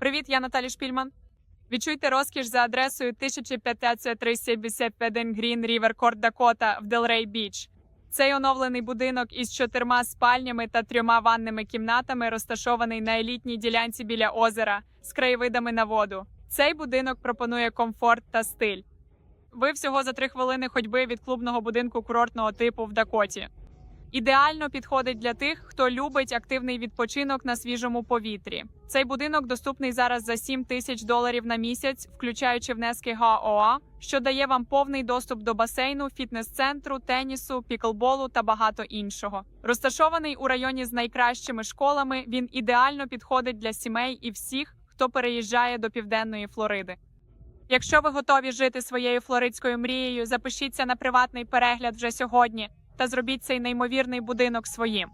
Привіт, я Наталі Шпільман. Відчуйте розкіш за адресою 1571 Green River Court Dakota в Делрей Біч. Цей оновлений будинок із чотирма спальнями та трьома ванними кімнатами розташований на елітній ділянці біля озера з краєвидами на воду. Цей будинок пропонує комфорт та стиль. Ви всього за три хвилини ходьби від клубного будинку курортного типу в Дакоті. Ідеально підходить для тих, хто любить активний відпочинок на свіжому повітрі. Цей будинок доступний зараз за 7 тисяч доларів на місяць, включаючи внески ГАОА, що дає вам повний доступ до басейну, фітнес-центру, тенісу, піклболу та багато іншого. Розташований у районі з найкращими школами, він ідеально підходить для сімей і всіх, хто переїжджає до південної Флориди. Якщо ви готові жити своєю флоридською мрією, запишіться на приватний перегляд вже сьогодні та зробіть цей неймовірний будинок своїм.